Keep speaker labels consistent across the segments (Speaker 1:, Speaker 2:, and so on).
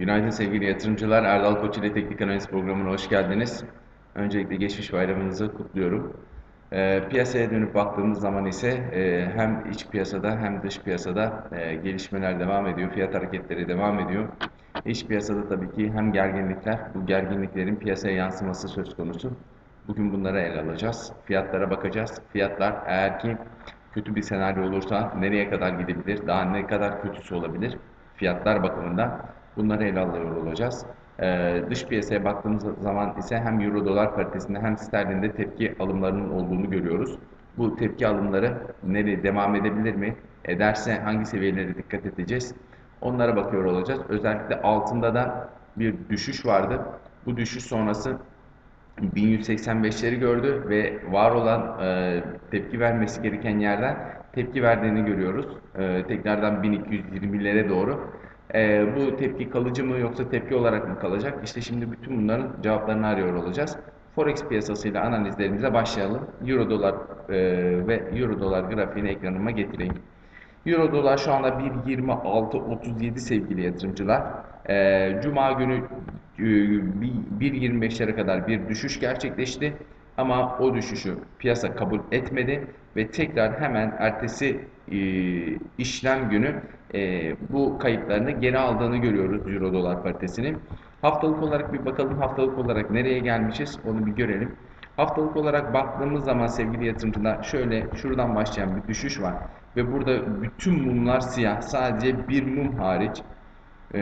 Speaker 1: Günaydın sevgili yatırımcılar. Erdal Koç ile Teknik Analiz programına hoş geldiniz. Öncelikle geçmiş bayramınızı kutluyorum. E, piyasaya dönüp baktığımız zaman ise e, hem iç piyasada hem dış piyasada e, gelişmeler devam ediyor. Fiyat hareketleri devam ediyor. İç piyasada tabii ki hem gerginlikler, bu gerginliklerin piyasaya yansıması söz konusu. Bugün bunlara ele alacağız. Fiyatlara bakacağız. Fiyatlar eğer ki kötü bir senaryo olursa nereye kadar gidebilir, daha ne kadar kötüsü olabilir fiyatlar bakımından bunları ele alıyor olacağız. Ee, dış piyasaya baktığımız zaman ise hem euro dolar paritesinde hem sterlinde tepki alımlarının olduğunu görüyoruz. Bu tepki alımları nereye devam edebilir mi? Ederse hangi seviyelere dikkat edeceğiz? Onlara bakıyor olacağız. Özellikle altında da bir düşüş vardı. Bu düşüş sonrası 1185'leri gördü ve var olan e, tepki vermesi gereken yerden tepki verdiğini görüyoruz. E, tekrardan 1220'lere doğru. E, bu tepki kalıcı mı yoksa tepki olarak mı kalacak? İşte şimdi bütün bunların cevaplarını arıyor olacağız. Forex piyasasıyla analizlerimize başlayalım. Euro dolar e, ve Euro dolar grafiğini ekranıma getireyim. Euro dolar şu anda 1.26.37 sevgili yatırımcılar. E, Cuma günü e, 1.25'lere kadar bir düşüş gerçekleşti. Ama o düşüşü piyasa kabul etmedi ve tekrar hemen ertesi e, işlem günü e, bu kayıplarını geri aldığını görüyoruz Euro dolar paritesinin. Haftalık olarak bir bakalım haftalık olarak nereye gelmişiz onu bir görelim. Haftalık olarak baktığımız zaman sevgili yatırımcılar şöyle şuradan başlayan bir düşüş var. Ve burada bütün mumlar siyah. Sadece bir mum hariç e,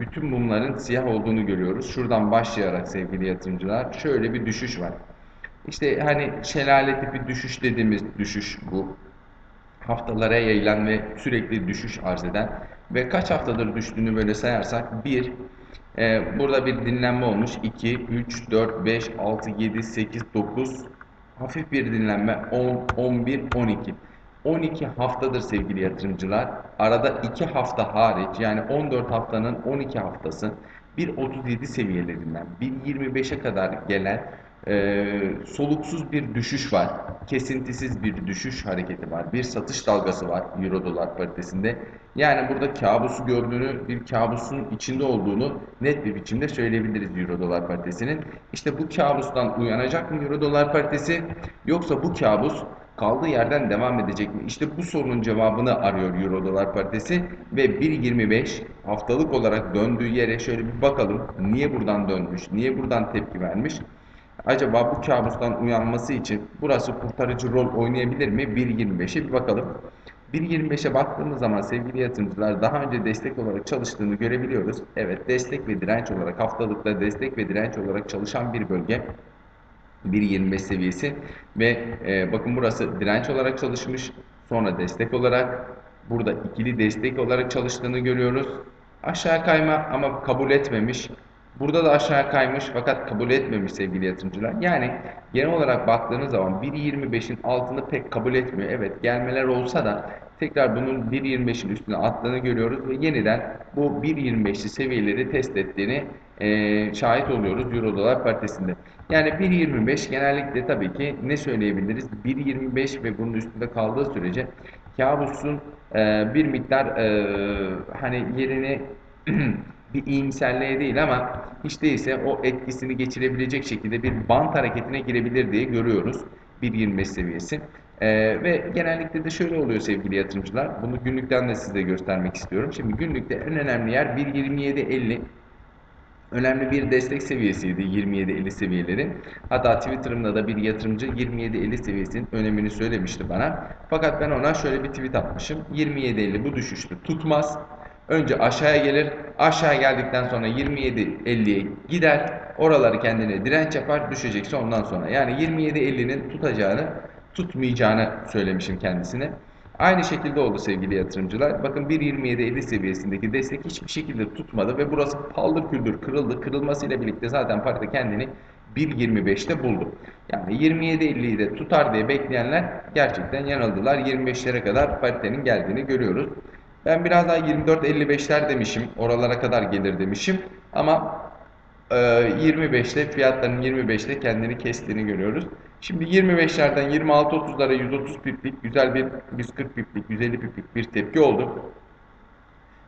Speaker 1: bütün mumların siyah olduğunu görüyoruz. Şuradan başlayarak sevgili yatırımcılar şöyle bir düşüş var. İşte hani şelale tipi düşüş dediğimiz düşüş bu. Haftalara yayılan ve sürekli düşüş arz eden ve kaç haftadır düştüğünü böyle sayarsak 1 e, burada bir dinlenme olmuş 2 3 4 5 6 7 8 9 hafif bir dinlenme 10 11 12 12 haftadır sevgili yatırımcılar. Arada 2 hafta hariç yani 14 haftanın 12 haftası 1.37 seviyelerinden 1.25'e kadar gelen e, soluksuz bir düşüş var. Kesintisiz bir düşüş hareketi var. Bir satış dalgası var Euro dolar paritesinde. Yani burada kabusu gördüğünü, bir kabusun içinde olduğunu net bir biçimde söyleyebiliriz Euro dolar paritesinin. İşte bu kabustan uyanacak mı Euro dolar paritesi yoksa bu kabus kaldığı yerden devam edecek mi? İşte bu sorunun cevabını arıyor Euro dolar paritesi ve 1.25 haftalık olarak döndüğü yere şöyle bir bakalım. Niye buradan dönmüş? Niye buradan tepki vermiş? Acaba bu kabustan uyanması için burası kurtarıcı rol oynayabilir mi? 1.25'e bir bakalım. 1.25'e baktığımız zaman sevgili yatırımcılar daha önce destek olarak çalıştığını görebiliyoruz. Evet destek ve direnç olarak haftalıkta destek ve direnç olarak çalışan bir bölge. 1.25 seviyesi ve e, bakın burası direnç olarak çalışmış sonra destek olarak burada ikili destek olarak çalıştığını görüyoruz aşağı kayma ama kabul etmemiş burada da aşağı kaymış fakat kabul etmemiş sevgili yatırımcılar yani genel olarak baktığınız zaman 1.25'in altını pek kabul etmiyor evet gelmeler olsa da tekrar bunun 1.25'in üstüne attığını görüyoruz ve yeniden bu 1.25'li seviyeleri test ettiğini e, şahit oluyoruz Euro dolar paritesinde. Yani 1.25 genellikle tabii ki ne söyleyebiliriz? 1.25 ve bunun üstünde kaldığı sürece kabusun e, bir miktar e, hani yerini bir iyimserliğe değil ama hiç değilse o etkisini geçirebilecek şekilde bir bant hareketine girebilir diye görüyoruz. 1.25 seviyesi. Ee, ve genellikle de şöyle oluyor sevgili yatırımcılar. Bunu günlükten de size göstermek istiyorum. Şimdi günlükte en önemli yer 1.27.50 önemli bir destek seviyesiydi 27-50 seviyeleri. Hatta Twitter'ımda da bir yatırımcı 27-50 seviyesinin önemini söylemişti bana. Fakat ben ona şöyle bir tweet atmışım. 27-50 bu düşüştü tutmaz. Önce aşağıya gelir. Aşağı geldikten sonra 27-50'ye gider. Oraları kendine direnç yapar. Düşecekse ondan sonra. Yani 27-50'nin tutacağını tutmayacağını söylemişim kendisine. Aynı şekilde oldu sevgili yatırımcılar. Bakın 1.27.50 seviyesindeki destek hiçbir şekilde tutmadı ve burası paldır küldür kırıldı. Kırılmasıyla birlikte zaten parite kendini 1.25'te buldu. Yani 27.50'yi de tutar diye bekleyenler gerçekten yanıldılar. 25'lere kadar paritenin geldiğini görüyoruz. Ben biraz daha 24.55'ler demişim. Oralara kadar gelir demişim. Ama 25'te e, fiyatların 25'te kendini kestiğini görüyoruz. Şimdi 25'lerden 26-30'lara 130 piplik güzel bir 140 piplik 150 piplik bir tepki oldu.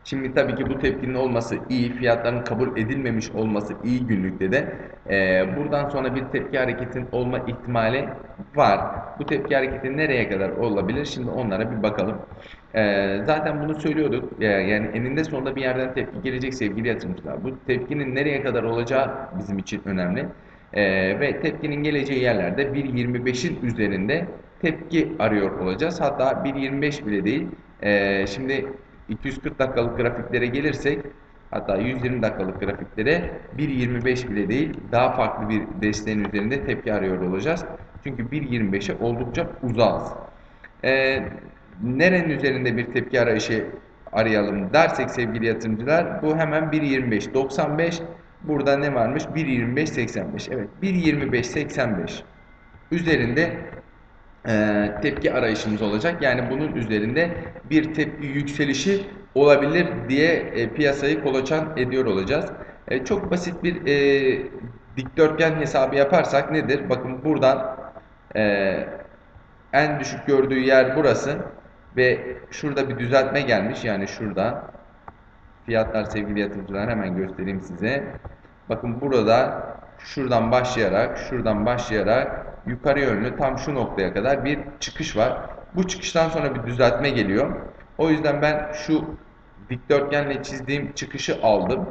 Speaker 1: Şimdi tabii ki bu tepkinin olması iyi, fiyatların kabul edilmemiş olması iyi günlükte de e, buradan sonra bir tepki hareketin olma ihtimali var. Bu tepki hareketi nereye kadar olabilir? Şimdi onlara bir bakalım. E, zaten bunu söylüyorduk. E, yani eninde sonunda bir yerden tepki gelecek sevgili yatırımcılar. Bu tepkinin nereye kadar olacağı bizim için önemli. E, ve tepkinin geleceği yerlerde 1.25'in üzerinde tepki arıyor olacağız. Hatta 1.25 bile değil. E, şimdi 240 dakikalık grafiklere gelirsek hatta 120 dakikalık grafiklere 1.25 bile değil daha farklı bir desteğin üzerinde tepki arıyor olacağız. Çünkü 1.25'e oldukça uzağız. Ee, nerenin üzerinde bir tepki arayışı arayalım dersek sevgili yatırımcılar bu hemen 1.25 95 burada ne varmış 1.25 85 evet 1.25 85 üzerinde e, tepki arayışımız olacak. Yani bunun üzerinde bir tepki yükselişi olabilir diye e, piyasayı kolaçan ediyor olacağız. E, çok basit bir e, dikdörtgen hesabı yaparsak nedir? Bakın buradan e, en düşük gördüğü yer burası ve şurada bir düzeltme gelmiş. Yani şurada fiyatlar sevgili yatırımcılar hemen göstereyim size. Bakın burada şuradan başlayarak şuradan başlayarak yukarı yönlü tam şu noktaya kadar bir çıkış var. Bu çıkıştan sonra bir düzeltme geliyor. O yüzden ben şu dikdörtgenle çizdiğim çıkışı aldım.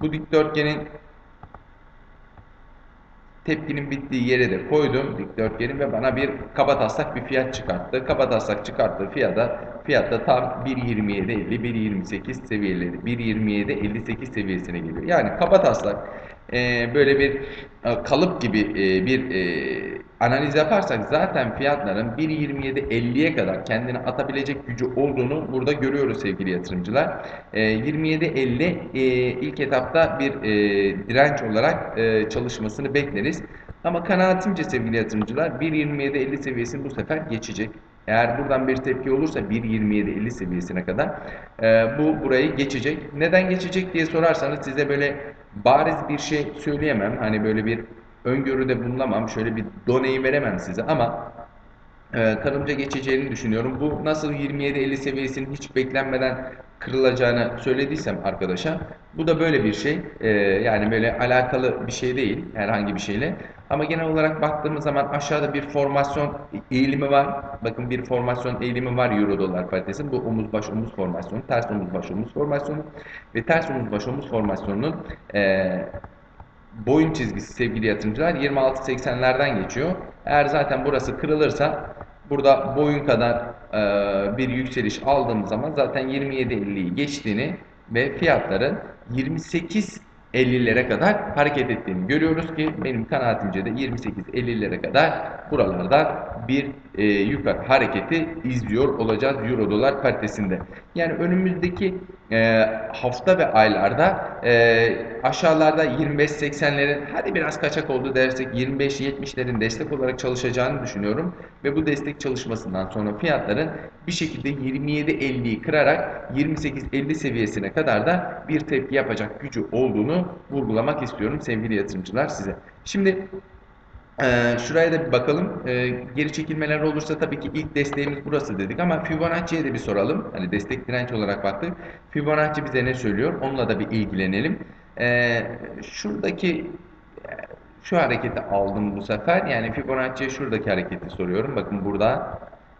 Speaker 1: Bu dikdörtgenin tepkinin bittiği yere de koydum dikdörtgenin ve bana bir kabataslak bir fiyat çıkarttı. Kabataslak çıkarttığı fiyata fiyatta tam 1.27 50 1.28 seviyeleri 1.27 58 seviyesine geliyor. Yani kabataslak e, böyle bir e, kalıp gibi e, bir e, analiz yaparsak zaten fiyatların 1.27-50'ye kadar kendini atabilecek gücü olduğunu burada görüyoruz sevgili yatırımcılar. E, 27-50 e, ilk etapta bir e, direnç olarak e, çalışmasını bekleriz. Ama kanaatimce sevgili yatırımcılar 1.27-50 seviyesini bu sefer geçecek. Eğer buradan bir tepki olursa 1.27-50 seviyesine kadar e, bu burayı geçecek. Neden geçecek diye sorarsanız size böyle bariz bir şey söyleyemem. Hani böyle bir öngörüde bulunamam. Şöyle bir doneyi veremem size ama e, kanımca geçeceğini düşünüyorum. Bu nasıl 27-50 seviyesinin hiç beklenmeden kırılacağını söylediysem arkadaşa bu da böyle bir şey. E, yani böyle alakalı bir şey değil herhangi bir şeyle. Ama genel olarak baktığımız zaman aşağıda bir formasyon eğilimi var. Bakın bir formasyon eğilimi var Euro dolar paritesi. Bu omuz baş omuz formasyonu, ters omuz baş omuz formasyonu ve ters omuz baş omuz formasyonunun e, boyun çizgisi sevgili yatırımcılar 26.80'lerden geçiyor. Eğer zaten burası kırılırsa burada boyun kadar e, bir yükseliş aldığımız zaman zaten 27.50'yi geçtiğini ve fiyatların 28 50'lere kadar hareket ettiğini görüyoruz ki benim kanaatimce de 28-50'lere kadar buralardan bir e, yukarı hareketi izliyor olacağız Euro dolar paritesinde. Yani önümüzdeki e, hafta ve aylarda e, aşağılarda 25-80'lerin hadi biraz kaçak oldu dersek 25-70'lerin destek olarak çalışacağını düşünüyorum. Ve bu destek çalışmasından sonra fiyatların bir şekilde 27-50'yi kırarak 28-50 seviyesine kadar da bir tepki yapacak gücü olduğunu vurgulamak istiyorum sevgili yatırımcılar size. Şimdi ee, şuraya da bir bakalım. Ee, geri çekilmeler olursa tabii ki ilk desteğimiz burası dedik ama Fibonacci'ye de bir soralım. Hani destek direnç olarak baktık. Fibonacci bize ne söylüyor? Onunla da bir ilgilenelim. Ee, şuradaki şu hareketi aldım bu sefer. Yani Fibonacci'ye şuradaki hareketi soruyorum. Bakın burada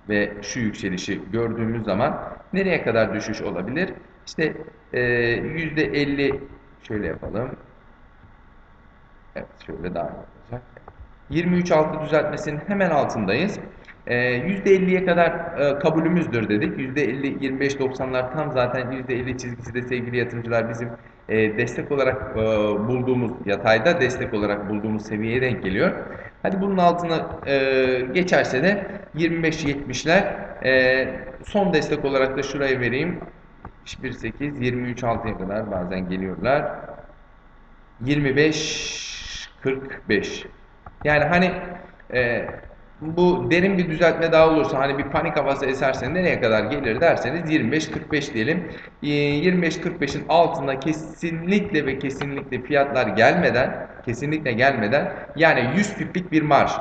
Speaker 1: ve şu yükselişi gördüğümüz zaman nereye kadar düşüş olabilir? İşte e, %50 şöyle yapalım. Evet şöyle daha iyi olacak. 23.6 düzeltmesinin hemen altındayız. E, %50'ye kadar e, kabulümüzdür dedik. %50 25.90'lar tam zaten %50 çizgisi de sevgili yatırımcılar bizim e, destek olarak e, bulduğumuz yatayda destek olarak bulduğumuz seviyeye denk geliyor. Hadi bunun altına e, geçerse de 25-70'ler e, son destek olarak da şuraya vereyim. 1.8 23.6'ya kadar bazen geliyorlar. 25 45 yani hani e, bu derin bir düzeltme daha olursa hani bir panik havası eserse nereye kadar gelir derseniz 25-45 diyelim. E, 25-45'in altında kesinlikle ve kesinlikle fiyatlar gelmeden kesinlikle gelmeden yani 100 piplik bir marş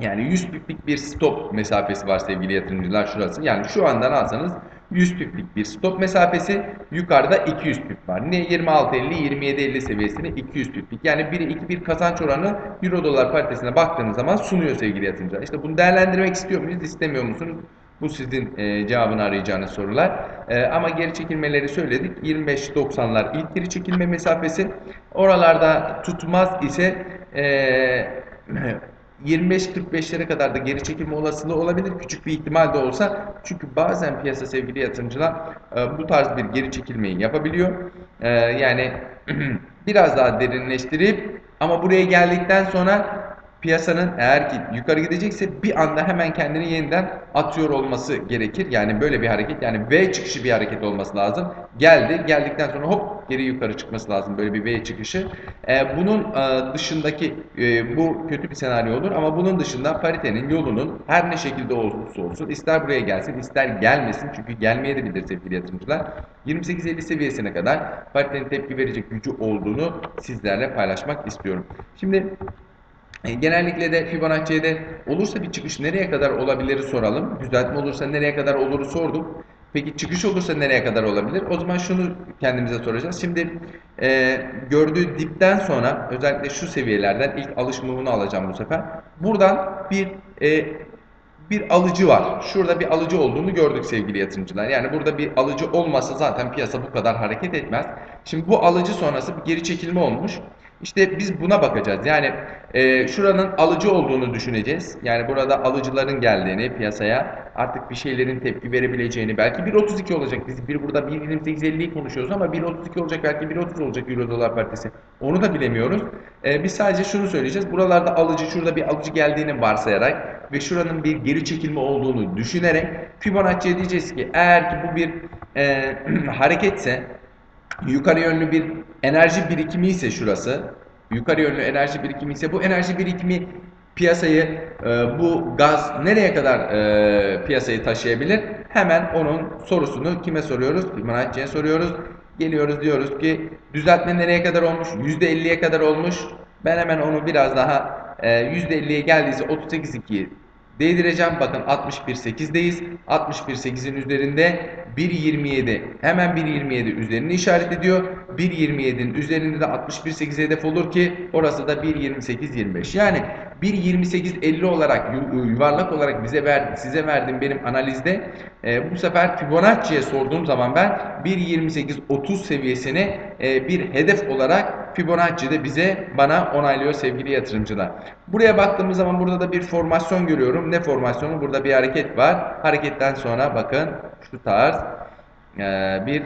Speaker 1: yani 100 piplik bir stop mesafesi var sevgili yatırımcılar şurası. Yani şu andan alsanız 100 piplik bir stop mesafesi. Yukarıda 200 pip var. Ne 26.50 27.50 seviyesine 200 piplik. Yani 1'e 2 bir kazanç oranı Euro dolar paritesine baktığınız zaman sunuyor sevgili yatırımcılar. İşte bunu değerlendirmek istiyor muyuz, istemiyor musunuz? Bu sizin e, cevabını arayacağınız sorular. E, ama geri çekilmeleri söyledik. 25.90'lar ilk geri çekilme mesafesi. Oralarda tutmaz ise e, 25-45'lere kadar da geri çekilme olasılığı olabilir. Küçük bir ihtimal de olsa. Çünkü bazen piyasa sevgili yatırımcılar e, bu tarz bir geri çekilmeyi yapabiliyor. E, yani biraz daha derinleştirip ama buraya geldikten sonra piyasanın eğer ki yukarı gidecekse bir anda hemen kendini yeniden atıyor olması gerekir. Yani böyle bir hareket yani V çıkışı bir hareket olması lazım. Geldi. Geldikten sonra hop geri yukarı çıkması lazım. Böyle bir V çıkışı. Ee, bunun e, dışındaki e, bu kötü bir senaryo olur ama bunun dışında paritenin yolunun her ne şekilde olursa olsun ister buraya gelsin ister gelmesin çünkü gelmeye de bilir sevgili yatırımcılar. 28.50 seviyesine kadar paritenin tepki verecek gücü olduğunu sizlerle paylaşmak istiyorum. Şimdi genellikle de Fibonacci'de olursa bir çıkış nereye kadar olabilir soralım. Düzeltme olursa nereye kadar olur sorduk. Peki çıkış olursa nereye kadar olabilir? O zaman şunu kendimize soracağız. Şimdi e, gördüğü dipten sonra özellikle şu seviyelerden ilk alış mumunu alacağım bu sefer. Buradan bir e, bir alıcı var. Şurada bir alıcı olduğunu gördük sevgili yatırımcılar. Yani burada bir alıcı olmasa zaten piyasa bu kadar hareket etmez. Şimdi bu alıcı sonrası bir geri çekilme olmuş. İşte biz buna bakacağız. Yani e, şuranın alıcı olduğunu düşüneceğiz. Yani burada alıcıların geldiğini piyasaya artık bir şeylerin tepki verebileceğini belki 1.32 olacak. Biz bir burada 1.28.50'yi konuşuyoruz ama 1.32 olacak belki 1.30 olacak Euro dolar paritesi. Onu da bilemiyoruz. E, biz sadece şunu söyleyeceğiz. Buralarda alıcı şurada bir alıcı geldiğini varsayarak ve şuranın bir geri çekilme olduğunu düşünerek Fibonacci'ye diyeceğiz ki eğer ki bu bir e, hareketse yukarı yönlü bir enerji birikimi ise şurası, yukarı yönlü enerji birikimi ise bu enerji birikimi piyasayı e, bu gaz nereye kadar e, piyasayı taşıyabilir? Hemen onun sorusunu kime soruyoruz? Fibonacci'ye soruyoruz. Geliyoruz diyoruz ki düzeltme nereye kadar olmuş? %50'ye kadar olmuş. Ben hemen onu biraz daha e, %50'ye geldiyse 38.2'yi Değdireceğim. Bakın 61.8'deyiz. 61.8'in üzerinde 1.27. Hemen 1.27 üzerini işaret ediyor. 1.27'nin üzerinde de 61.8 hedef olur ki orası da 1.28.25. Yani 1.28.50 olarak yuvarlak olarak bize ver, size verdiğim benim analizde e, bu sefer Fibonacci'ye sorduğum zaman ben 1.28.30 seviyesini e, bir hedef olarak Fibonacci'de bize bana onaylıyor sevgili yatırımcılar. Buraya baktığımız zaman burada da bir formasyon görüyorum. Ne formasyonu? Burada bir hareket var. Hareketten sonra bakın şu tarz e, bir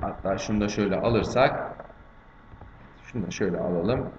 Speaker 1: hatta şunu da şöyle alırsak şunu da şöyle alalım.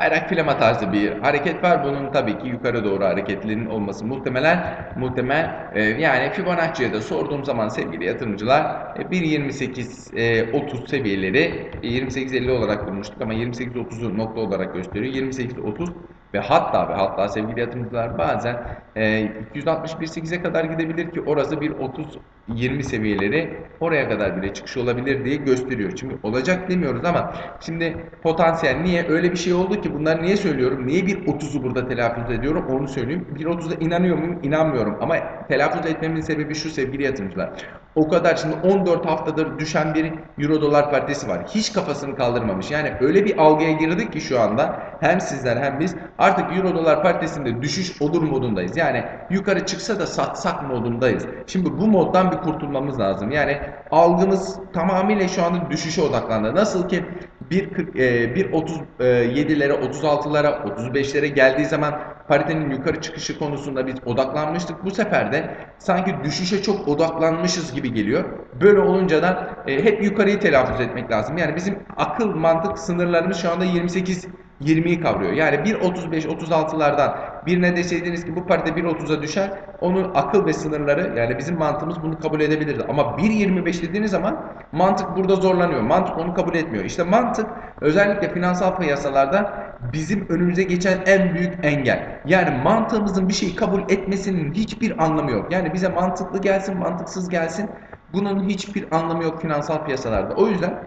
Speaker 1: Bayrak filama tarzı bir hareket var. Bunun tabii ki yukarı doğru hareketlerinin olması muhtemelen muhtemel. E, yani Fibonacci'ye de sorduğum zaman sevgili yatırımcılar e, 1.28 e, 30 seviyeleri e, 28.50 olarak bulmuştuk ama 28.30'u nokta olarak gösteriyor. 28.30 ve hatta ve hatta sevgili yatırımcılar bazen e, 261.8'e kadar gidebilir ki orası bir 30 20 seviyeleri oraya kadar bile çıkış olabilir diye gösteriyor. Şimdi olacak demiyoruz ama şimdi potansiyel niye öyle bir şey oldu ki bunları niye söylüyorum? Niye bir 30'u burada telaffuz ediyorum? Onu söyleyeyim. Bir 30'a inanıyor muyum? İnanmıyorum. Ama telaffuz etmemin sebebi şu sevgili yatırımcılar. O kadar şimdi 14 haftadır düşen bir euro dolar paritesi var. Hiç kafasını kaldırmamış. Yani öyle bir algıya girdik ki şu anda hem sizler hem biz artık euro dolar paritesinde düşüş olur modundayız. Yani yukarı çıksa da satsak modundayız. Şimdi bu moddan bir kurtulmamız lazım. Yani algımız tamamıyla şu anda düşüşe odaklandı. Nasıl ki 1.37'lere, 36'lara, 35'lere geldiği zaman paritenin yukarı çıkışı konusunda biz odaklanmıştık. Bu sefer de sanki düşüşe çok odaklanmışız gibi geliyor. Böyle olunca da e, hep yukarıyı telaffuz etmek lazım. Yani bizim akıl mantık sınırlarımız şu anda 28 20'yi kavruyor. Yani 1.35-36'lardan birine deseydiniz ki bu parite 1.30'a düşer. Onun akıl ve sınırları yani bizim mantığımız bunu kabul edebilirdi. Ama 1.25 dediğiniz zaman mantık burada zorlanıyor. Mantık onu kabul etmiyor. İşte mantık özellikle finansal piyasalarda bizim önümüze geçen en büyük engel. Yani mantığımızın bir şeyi kabul etmesinin hiçbir anlamı yok. Yani bize mantıklı gelsin, mantıksız gelsin. Bunun hiçbir anlamı yok finansal piyasalarda. O yüzden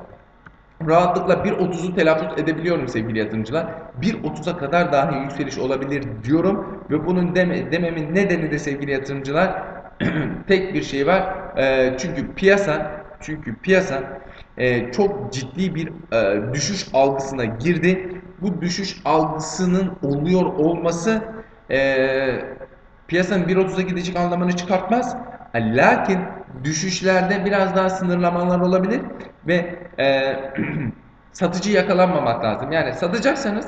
Speaker 1: rahatlıkla 1.30'u telaffuz edebiliyorum sevgili yatırımcılar. 1.30'a kadar dahi yükseliş olabilir diyorum ve bunun deme, dememin nedeni de sevgili yatırımcılar tek bir şey var. E, çünkü piyasa çünkü piyasa e, çok ciddi bir e, düşüş algısına girdi. Bu düşüş algısının oluyor olması e, piyasanın 1.30'a gidecek anlamını çıkartmaz. Lakin düşüşlerde biraz daha sınırlamalar olabilir ve e, satıcı yakalanmamak lazım. Yani satacaksanız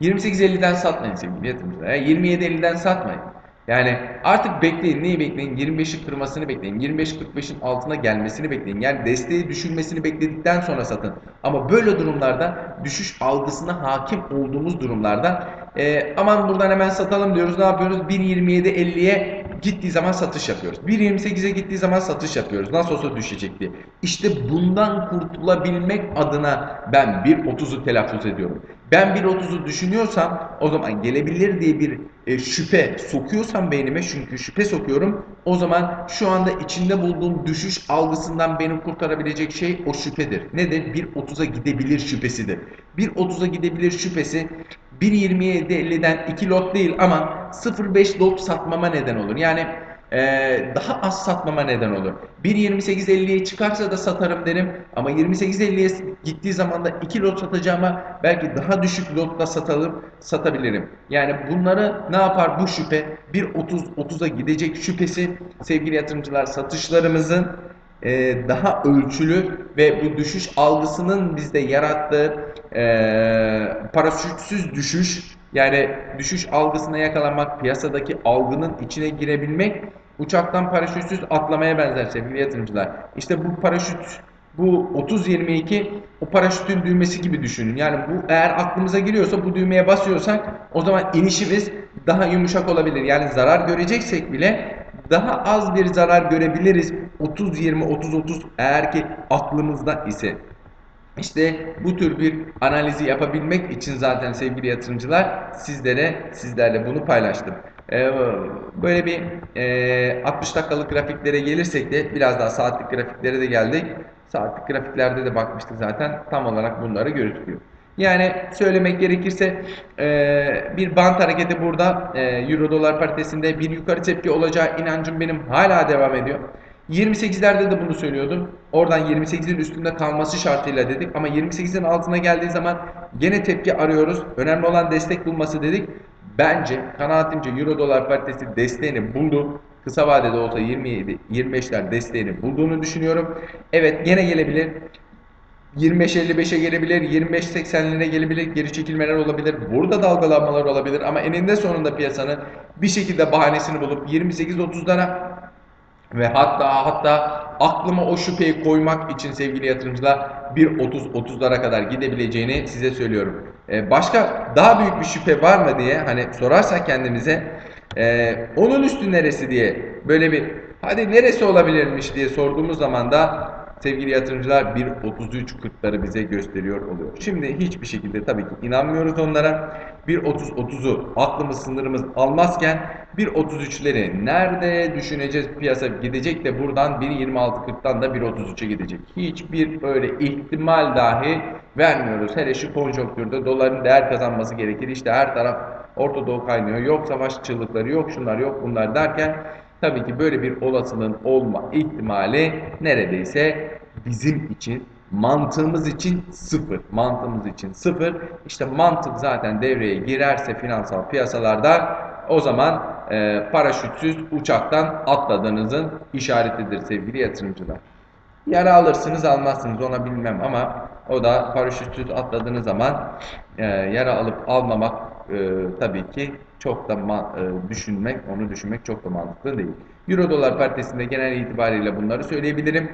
Speaker 1: 28.50'den satmayın sevgili yatırımcılar. Yani 27.50'den satmayın. Yani artık bekleyin. Neyi bekleyin? 25'i kırmasını bekleyin. 25-45'in altına gelmesini bekleyin. Yani desteği düşürmesini bekledikten sonra satın. Ama böyle durumlarda düşüş algısına hakim olduğumuz durumlarda e, aman buradan hemen satalım diyoruz. Ne yapıyoruz? 1.27.50'ye gittiği zaman satış yapıyoruz. 1.28'e gittiği zaman satış yapıyoruz. Nasıl olsa düşecek diye. İşte bundan kurtulabilmek adına ben 1.30'u telaffuz ediyorum. Ben 1.30'u düşünüyorsam o zaman gelebilir diye bir e, şüphe sokuyorsam beynime çünkü şüphe sokuyorum o zaman şu anda içinde bulduğum düşüş algısından beni kurtarabilecek şey o şüphedir. Nedir? 1.30'a gidebilir şüphesidir. 1.30'a gidebilir şüphesi 1.27.50'den 2 lot değil ama 0.5 lot satmama neden olur. Yani ee, daha az satmama neden olur. 1.28.50'ye çıkarsa da satarım derim ama 28.50'ye gittiği zaman da 2 lot satacağıma belki daha düşük lotla satalım, satabilirim. Yani bunları ne yapar bu şüphe? 1.30-30'a gidecek şüphesi sevgili yatırımcılar satışlarımızın e, daha ölçülü ve bu düşüş algısının bizde yarattığı e, paraşütsüz düşüş yani düşüş algısına yakalanmak, piyasadaki algının içine girebilmek uçaktan paraşütsüz atlamaya benzer sevgili yatırımcılar. İşte bu paraşüt bu 30-22 o paraşütün düğmesi gibi düşünün. Yani bu eğer aklımıza giriyorsa bu düğmeye basıyorsak o zaman inişimiz daha yumuşak olabilir. Yani zarar göreceksek bile daha az bir zarar görebiliriz. 30-20, 30-30 eğer ki aklımızda ise. İşte bu tür bir analizi yapabilmek için zaten sevgili yatırımcılar sizlere sizlerle bunu paylaştım. Ee, böyle bir e, 60 dakikalık grafiklere gelirsek de biraz daha saatlik grafiklere de geldik. Saatlik grafiklerde de bakmıştık zaten tam olarak bunları gözüküyor. Yani söylemek gerekirse e, bir bant hareketi burada e, Euro dolar paritesinde bir yukarı tepki olacağı inancım benim hala devam ediyor. 28'lerde de bunu söylüyordum. Oradan 28'in üstünde kalması şartıyla dedik. Ama 28'in altına geldiği zaman gene tepki arıyoruz. Önemli olan destek bulması dedik. Bence kanaatimce Euro dolar paritesi desteğini buldu. Kısa vadede olsa 27 25'ler desteğini bulduğunu düşünüyorum. Evet gene gelebilir. 25-55'e gelebilir, 25-80'lere gelebilir, geri çekilmeler olabilir. Burada dalgalanmalar olabilir ama eninde sonunda piyasanın bir şekilde bahanesini bulup 28-30'lara ve hatta hatta aklıma o şüpheyi koymak için sevgili yatırımcılar 1.30-30'lara kadar gidebileceğini size söylüyorum. Ee, başka daha büyük bir şüphe var mı diye hani sorarsak kendimize e, onun üstü neresi diye böyle bir hadi neresi olabilirmiş diye sorduğumuz zaman da sevgili yatırımcılar 1.33.40'ları bize gösteriyor oluyor. Şimdi hiçbir şekilde tabii ki inanmıyoruz onlara. 1.30-30'u aklımız sınırımız almazken 1.33'leri nerede düşüneceğiz piyasa gidecek de buradan 1.26.40'dan da 1.33'e gidecek. Hiçbir böyle ihtimal dahi vermiyoruz. Hele şu konjonktürde doların değer kazanması gerekir. İşte her taraf Orta Doğu kaynıyor. Yok savaş çığlıkları, yok şunlar, yok bunlar derken Tabii ki böyle bir olasılığın olma ihtimali neredeyse bizim için mantığımız için sıfır. Mantığımız için sıfır. İşte mantık zaten devreye girerse finansal piyasalarda o zaman e, paraşütsüz uçaktan atladığınızın işaretidir sevgili yatırımcılar. Yara alırsınız almazsınız ona bilmem ama o da paraşütsüz atladığınız zaman e, yara alıp almamak e, tabii ki çok da e, düşünmek, onu düşünmek çok da mantıklı değil. Euro dolar paritesinde genel itibariyle bunları söyleyebilirim.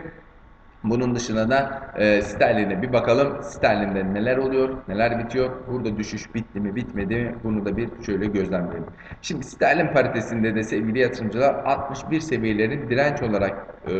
Speaker 1: Bunun dışında da e, sterline bir bakalım. Sterlinde neler oluyor, neler bitiyor. Burada düşüş bitti mi, bitmedi mi? Bunu da bir şöyle gözlemleyelim. Şimdi sterlin paritesinde de sevgili yatırımcılar 61 seviyelerin direnç olarak e,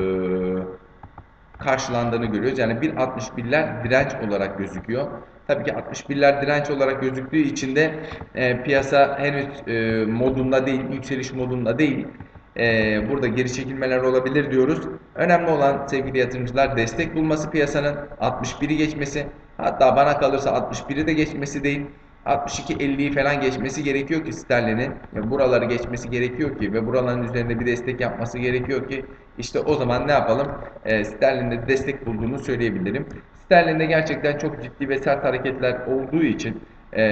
Speaker 1: karşılandığını görüyoruz. Yani 1.61'ler direnç olarak gözüküyor. Tabii ki 61'ler direnç olarak gözüktüğü için de e, piyasa henüz e, modunda değil, yükseliş modunda değil. E, burada geri çekilmeler olabilir diyoruz. Önemli olan sevgili yatırımcılar destek bulması piyasanın 61'i geçmesi. Hatta bana kalırsa 61'i de geçmesi değil. 62.50'yi falan geçmesi gerekiyor ki sterlinin ve buraları geçmesi gerekiyor ki ve buraların üzerinde bir destek yapması gerekiyor ki işte o zaman ne yapalım? E, sterlinde destek bulduğunu söyleyebilirim. Sterlinde gerçekten çok ciddi ve sert hareketler olduğu için e,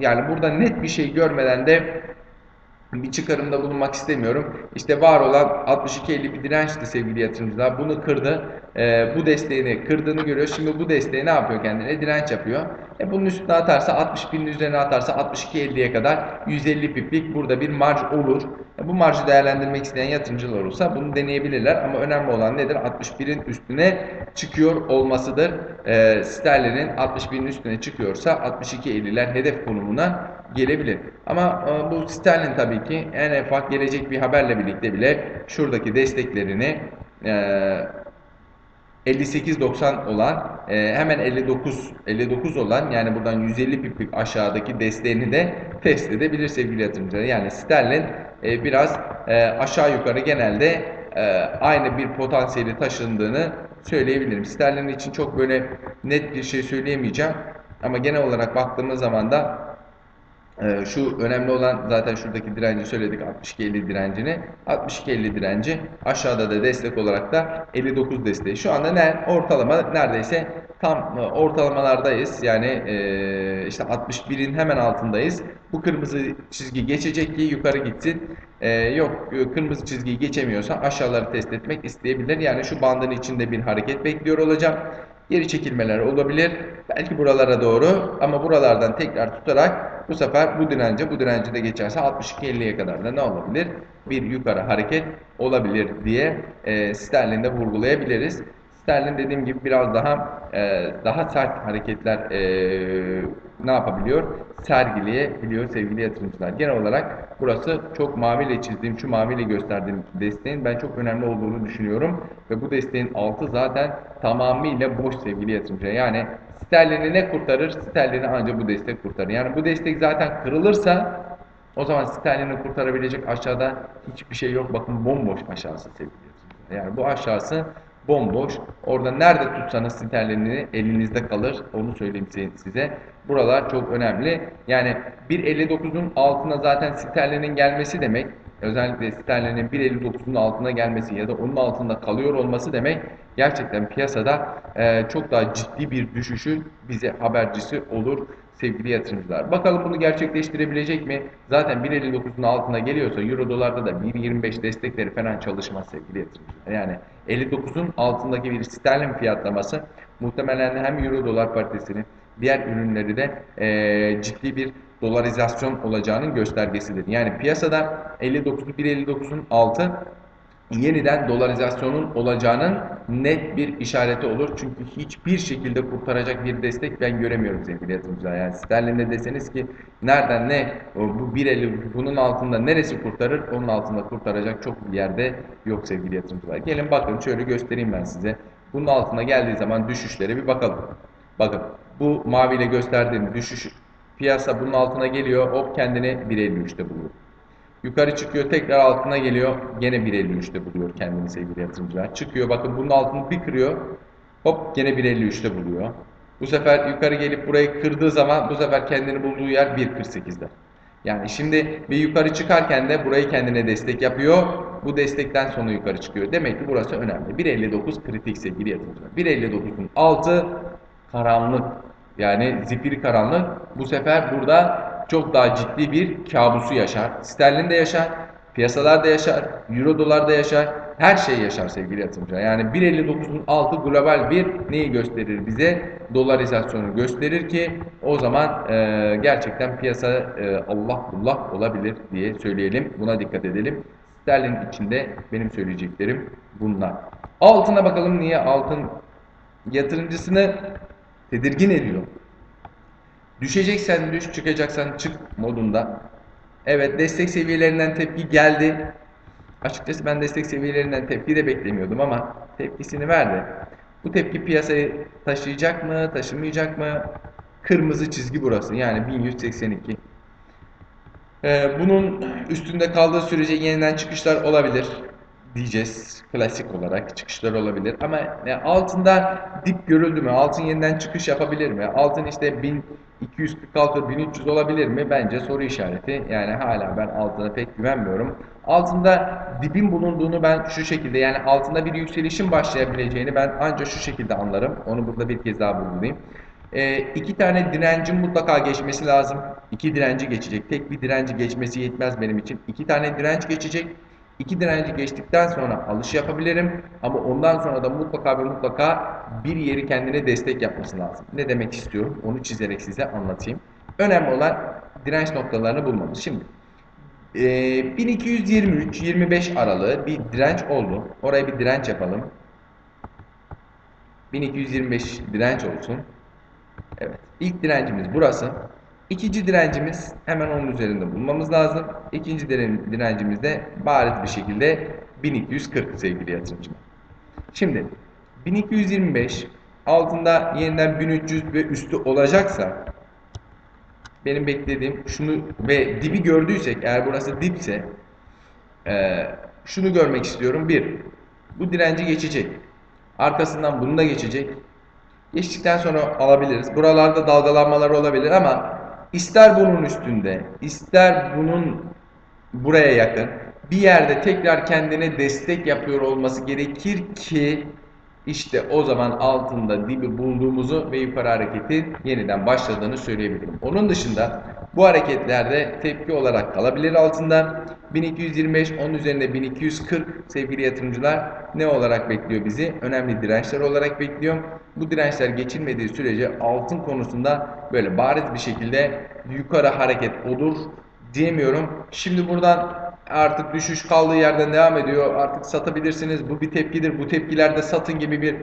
Speaker 1: yani burada net bir şey görmeden de bir çıkarımda bulunmak istemiyorum. İşte var olan 62.50 bir dirençti sevgili yatırımcılar. Bunu kırdı. Ee, bu desteğini kırdığını görüyor. Şimdi bu desteği ne yapıyor kendine? Direnç yapıyor. E bunun üstüne atarsa 61'in üzerine atarsa 62.50'ye kadar 150 piplik burada bir marj olur. E bu marjı değerlendirmek isteyen yatırımcılar olursa bunu deneyebilirler. Ama önemli olan nedir? 61'in üstüne çıkıyor olmasıdır. E, sterlinin 61'in üstüne çıkıyorsa 62.50'ler hedef konumuna gelebilir. Ama e, bu sterlin tabii ki en ufak gelecek bir haberle birlikte bile şuradaki desteklerini e, 58.90 olan e, hemen 59 59 olan yani buradan 150 piplik aşağıdaki desteğini de test edebilir sevgili yatırımcılar. Yani sterlin e, biraz e, aşağı yukarı genelde e, aynı bir potansiyeli taşındığını söyleyebilirim. Sterlin için çok böyle net bir şey söyleyemeyeceğim. Ama genel olarak baktığımız zaman da ee, şu önemli olan zaten şuradaki direnci söyledik 62-50 direncini. 62-50 direnci aşağıda da destek olarak da 59 desteği. Şu anda ne? Ortalama neredeyse tam e, ortalamalardayız. Yani e, işte 61'in hemen altındayız. Bu kırmızı çizgi geçecek ki yukarı gitsin. E, yok kırmızı çizgiyi geçemiyorsa aşağıları test etmek isteyebilir. Yani şu bandın içinde bir hareket bekliyor olacağım. Geri çekilmeler olabilir. Belki buralara doğru ama buralardan tekrar tutarak bu sefer bu dirence bu direnci de geçerse 62-50'ye kadar da ne olabilir? Bir yukarı hareket olabilir diye e, sterlinde vurgulayabiliriz. Sterlin dediğim gibi biraz daha e, daha sert hareketler e, ne yapabiliyor? Sergileyebiliyor sevgili yatırımcılar. Genel olarak burası çok maviyle çizdiğim, şu maviyle gösterdiğim desteğin ben çok önemli olduğunu düşünüyorum. Ve bu desteğin altı zaten tamamıyla boş sevgili yatırımcılar. Yani sterlini ne kurtarır? Sterlini ancak bu destek kurtarır. Yani bu destek zaten kırılırsa o zaman sterlini kurtarabilecek aşağıda hiçbir şey yok. Bakın bomboş aşağısı sevgili yatırımcılar. Yani bu aşağısı bomboş. Orada nerede tutsanız sterlini elinizde kalır. Onu söyleyeyim size. Buralar çok önemli. Yani 1.59'un altına zaten sterlinin gelmesi demek özellikle sterlinin 1.59'un altına gelmesi ya da onun altında kalıyor olması demek gerçekten piyasada çok daha ciddi bir düşüşün bize habercisi olur sevgili yatırımcılar. Bakalım bunu gerçekleştirebilecek mi? Zaten 1.59'un altına geliyorsa Euro dolarda da 1.25 destekleri falan çalışmaz sevgili yatırımcılar. Yani 59'un altındaki bir sterlin fiyatlaması muhtemelen hem Euro dolar paritesini diğer ürünleri de e, ciddi bir dolarizasyon olacağının göstergesidir. Yani piyasada 59'u 1.59'un altı yeniden dolarizasyonun olacağının net bir işareti olur. Çünkü hiçbir şekilde kurtaracak bir destek ben göremiyorum sevgili yatırımcılar. Yani sterlinde deseniz ki nereden ne bu 1.50 bunun altında neresi kurtarır? Onun altında kurtaracak çok bir yerde yok sevgili yatırımcılar. Gelin bakın şöyle göstereyim ben size. Bunun altına geldiği zaman düşüşlere bir bakalım. Bakın bu maviyle gösterdiğim düşüş piyasa bunun altına geliyor. Hop kendini 1.53'te buluyor. Yukarı çıkıyor tekrar altına geliyor. Gene 1.53'te buluyor kendini sevgili yatırımcılar. Çıkıyor bakın bunun altını bir kırıyor. Hop gene 1.53'te buluyor. Bu sefer yukarı gelip burayı kırdığı zaman bu sefer kendini bulduğu yer 1.48'de. Yani şimdi bir yukarı çıkarken de burayı kendine destek yapıyor. Bu destekten sonra yukarı çıkıyor. Demek ki burası önemli. 1.59 kritik sevgili yatırımcılar. 1.59'un altı karanlık. Yani zifiri karanlık. Bu sefer burada çok daha ciddi bir kabusu yaşar. Sterlin de yaşar, piyasalar da yaşar, euro dolar da yaşar, her şey yaşar sevgili yatırımcılar. Yani 1.59'un altı global bir neyi gösterir bize? Dolarizasyonu gösterir ki o zaman e, gerçekten piyasa e, Allah bullah olabilir diye söyleyelim. Buna dikkat edelim. Sterlin içinde benim söyleyeceklerim bunlar. Altına bakalım niye altın yatırımcısını tedirgin ediyor. Düşeceksen düş, çıkacaksan çık modunda. Evet destek seviyelerinden tepki geldi. Açıkçası ben destek seviyelerinden tepki de beklemiyordum ama tepkisini verdi. Bu tepki piyasayı taşıyacak mı, taşımayacak mı? Kırmızı çizgi burası yani 1182. Ee, bunun üstünde kaldığı sürece yeniden çıkışlar olabilir. Diyeceğiz klasik olarak çıkışlar olabilir ama e, altında dip görüldü mü? Altın yeniden çıkış yapabilir mi? Altın işte 1246 1300 olabilir mi? Bence soru işareti. Yani hala ben altına pek güvenmiyorum. Altında dibin bulunduğunu ben şu şekilde yani altında bir yükselişin başlayabileceğini ben ancak şu şekilde anlarım. Onu burada bir kez daha vurgulayayım. E, iki tane direncin mutlaka geçmesi lazım. İki direnci geçecek. Tek bir direnci geçmesi yetmez benim için. İki tane direnç geçecek. İki direnci geçtikten sonra alış yapabilirim. Ama ondan sonra da mutlaka ve mutlaka bir yeri kendine destek yapması lazım. Ne demek istiyorum? Onu çizerek size anlatayım. Önemli olan direnç noktalarını bulmamız. Şimdi e, 1223-25 aralığı bir direnç oldu. Oraya bir direnç yapalım. 1225 direnç olsun. Evet. İlk direncimiz burası. İkinci direncimiz hemen onun üzerinde bulmamız lazım. İkinci direncimiz de bariz bir şekilde 1240 sevgili yatırımcılar. Şimdi 1225 altında yeniden 1300 ve üstü olacaksa benim beklediğim şunu ve dibi gördüysek eğer burası dipse e, şunu görmek istiyorum. Bir, bu direnci geçecek. Arkasından bunu da geçecek. Geçtikten sonra alabiliriz. Buralarda dalgalanmalar olabilir ama ister bunun üstünde, ister bunun buraya yakın bir yerde tekrar kendine destek yapıyor olması gerekir ki işte o zaman altında dibi bulduğumuzu ve yukarı hareketin yeniden başladığını söyleyebilirim. Onun dışında bu hareketlerde tepki olarak kalabilir altında. 1225, onun üzerinde 1240 sevgili yatırımcılar ne olarak bekliyor bizi? Önemli dirençler olarak bekliyor. Bu dirençler geçilmediği sürece altın konusunda böyle bariz bir şekilde yukarı hareket olur diyemiyorum. Şimdi buradan artık düşüş kaldığı yerden devam ediyor. Artık satabilirsiniz. Bu bir tepkidir. Bu tepkilerde satın gibi bir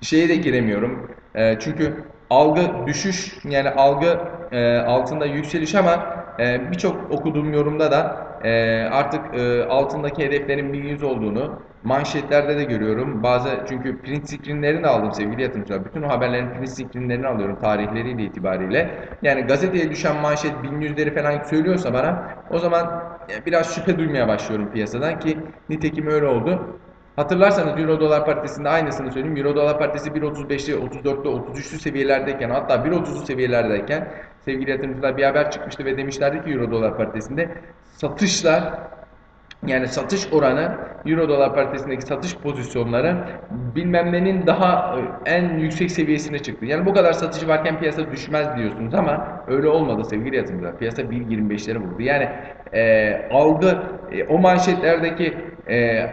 Speaker 1: şeye de giremiyorum. E, çünkü algı düşüş yani algı e, altında yükseliş ama e, birçok okuduğum yorumda da e, artık e, altındaki hedeflerin 1100 olduğunu manşetlerde de görüyorum. Bazı çünkü print screenlerini aldım sevgili yatırımcılar. Bütün o haberlerin print screenlerini alıyorum tarihleriyle itibariyle. Yani gazeteye düşen manşet 1100'leri falan söylüyorsa bana o zaman biraz şüphe duymaya başlıyorum piyasadan ki nitekim öyle oldu. Hatırlarsanız Euro dolar paritesinde aynısını söyleyeyim. Euro dolar paritesi 1.35'li, 34'lü, 33'lü seviyelerdeyken hatta 1.30'lu seviyelerdeyken sevgili yatırımcılar bir haber çıkmıştı ve demişlerdi ki Euro dolar paritesinde satışlar yani satış oranı Euro dolar paritesindeki satış pozisyonları bilmem nenin daha e, en yüksek seviyesine çıktı. Yani bu kadar satıcı varken piyasa düşmez diyorsunuz ama öyle olmadı sevgili yatırımcılar. Piyasa 1.25'lere vurdu. Yani e, algı e, o manşetlerdeki e,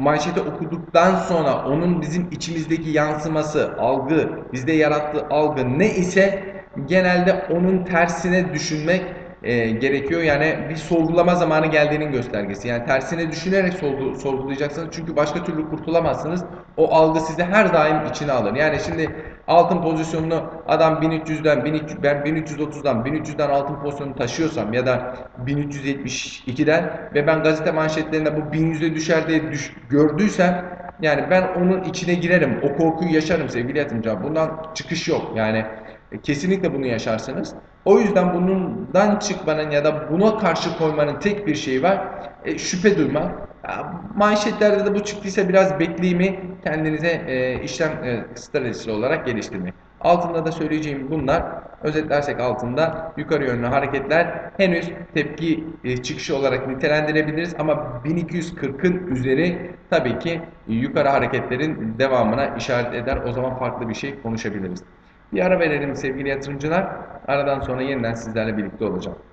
Speaker 1: manşeti okuduktan sonra onun bizim içimizdeki yansıması, algı, bizde yarattığı algı ne ise genelde onun tersine düşünmek e, gerekiyor. Yani bir sorgulama zamanı geldiğinin göstergesi. Yani tersine düşünerek sorgu, sorgulayacaksınız. Çünkü başka türlü kurtulamazsınız. O algı sizi her daim içine alır. Yani şimdi altın pozisyonunu adam 1300'den 1300, ben 1330'dan 1300'den altın pozisyonunu taşıyorsam ya da 1372'den ve ben gazete manşetlerinde bu 1100'e düşer diye düş, gördüysem yani ben onun içine girerim. O korkuyu yaşarım sevgili yatırımcılar. Bundan çıkış yok. Yani kesinlikle bunu yaşarsınız. O yüzden bundan çıkmanın ya da buna karşı koymanın tek bir şeyi var. E, şüphe duyma. Manşetlerde de bu çıktıysa biraz bekleyimi kendinize e, işlem e, stratejisi olarak geliştirmek. Altında da söyleyeceğim bunlar. Özetlersek altında yukarı yönlü hareketler henüz tepki e, çıkışı olarak nitelendirebiliriz. Ama 1240'ın üzeri tabii ki yukarı hareketlerin devamına işaret eder. O zaman farklı bir şey konuşabiliriz. Bir ara verelim sevgili yatırımcılar. Aradan sonra yeniden sizlerle birlikte olacağım.